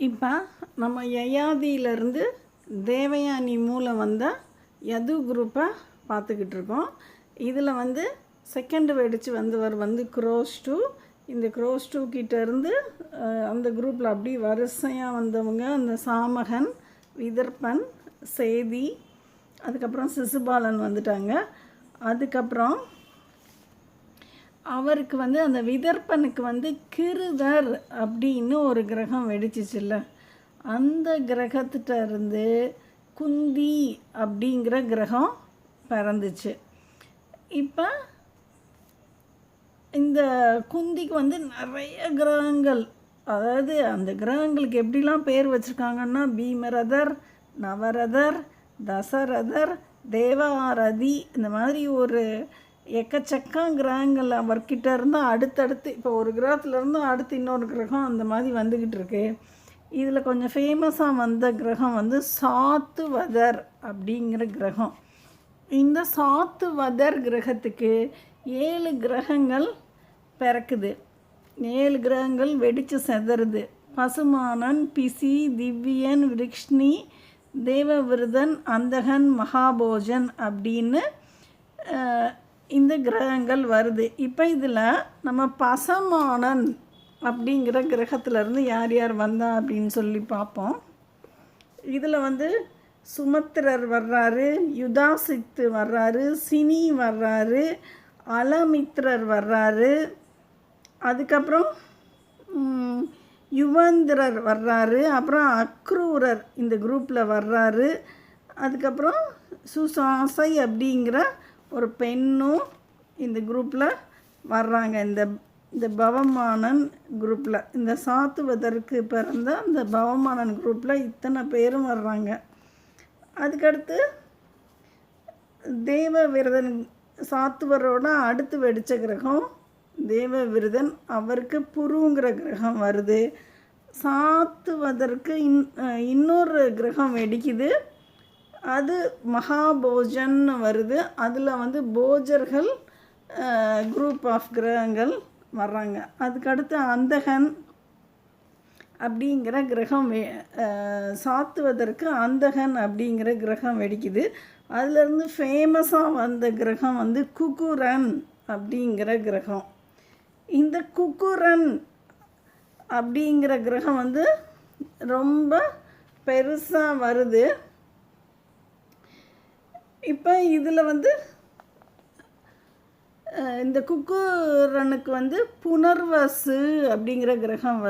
இப்போ நம்ம யயாதியிலேருந்து தேவயானி மூலம் வந்த யது குரூப்பை பார்த்துக்கிட்டு இருக்கோம். இதில் வந்து செகண்ட் வெடிச்சு வந்தவர் வந்து க்ரோஸ் டூ இந்த க்ரோஸ் டூ கிட்டேருந்து அந்த குரூப்பில் அப்படி வரிசையாக வந்தவங்க அந்த சாமகன் விதர்ப்பன் சேதி அதுக்கப்புறம் சிசுபாலன் வந்துட்டாங்க. அதுக்கப்புறம் அவருக்கு வந்து அந்த விதர்ப்பனுக்கு வந்து கிருதர் அப்படின்னு ஒரு கிரகம் வெடிச்சிச்சுல்ல. அந்த கிரகத்திட்ட இருந்து குந்தி அப்படிங்கிற கிரகம் பிறந்துச்சு. இப்போ இந்த குந்திக்கு வந்து நிறைய கிரகங்கள் அதாவது அந்த கிரகங்களுக்கு எப்படிலாம் பேர் வச்சுருக்காங்கன்னா பீமரதர் நவரதர் தசரதர் தேவாரதி இந்த மாதிரி ஒரு எக்கச்சக்கம் கிரகங்கள் அவர்கிட்ட இருந்தால் அடுத்தடுத்து இப்போ ஒரு கிரகத்துலேருந்து அடுத்து இன்னொரு கிரகம் அந்த மாதிரி வந்துக்கிட்டு இருக்கு. இதில் கொஞ்சம் ஃபேமஸாக வந்த கிரகம் வந்து சாத்துவதர் அப்படிங்கிற கிரகம். இந்த சாத்துவதர் கிரகத்துக்கு ஏழு கிரகங்கள் பிறக்குது. ஏழு கிரகங்கள் வெடித்து செதறுது. பசுமானன் பிசி திவ்யன் விருக்ஷ்ணி தேவவிருதன் அந்தகன் மகாபோஜன் அப்படின்னு இந்த கிரகங்கள் வருது. இப்போ இதில் நம்ம பசமானன் அப்படிங்கிற கிரகத்திலேருந்து யார் யார் வந்தா அப்படின்னு சொல்லி பார்ப்போம். இதில் வந்து சுமத்திரர் வர்றாரு யுதாசித்து வர்றாரு சினி வர்றாரு அலமித்ரர் வர்றாரு. அதுக்கப்புறம் யுவந்திரர் வர்றாரு. அப்புறம் அக்ரூரர் இந்த குரூப்பில் வர்றாரு. அதுக்கப்புறம் சுசாசை அப்படிங்கிற ஒரு பெண்ணும் இந்த குரூப்பில் வர்றாங்க. இந்த இந்த பவமானன் குரூப்பில் இந்த சாத்துவதற்கு பிறந்த அந்த பவமானன் குரூப்பில் இத்தனை பேரும் வர்றாங்க. அதுக்கடுத்து தேவ விரதன் சாத்துவரோட அடுத்து வெடித்த கிரகம் தேவ விரதன் அவருக்கு புருங்கிற கிரகம் வருது. சாத்துவதற்கு இன் இன்னொரு கிரகம் வெடிக்குது. அது மகாபோஜன்னு வருது. அதில் வந்து போஜர்கள் குரூப் ஆஃப் கிரகங்கள் வர்றாங்க. அதுக்கடுத்து அந்தகன் அப்படிங்கிற கிரகம் வெ சாத்துவதற்கு அந்தகன் அப்படிங்கிற கிரகம் வெடிக்குது. அதுலேருந்து ஃபேமஸாக வந்த கிரகம் வந்து குக்குரன் அப்படிங்கிற கிரகம். இந்த குக்குரன் அப்படிங்கிற கிரகம் வந்து ரொம்ப பெருசாக வருது. இப்போ இதில் வந்து இந்த குக்குரனுக்கு வந்து புனர்வசு அப்படிங்கிற கிரகம்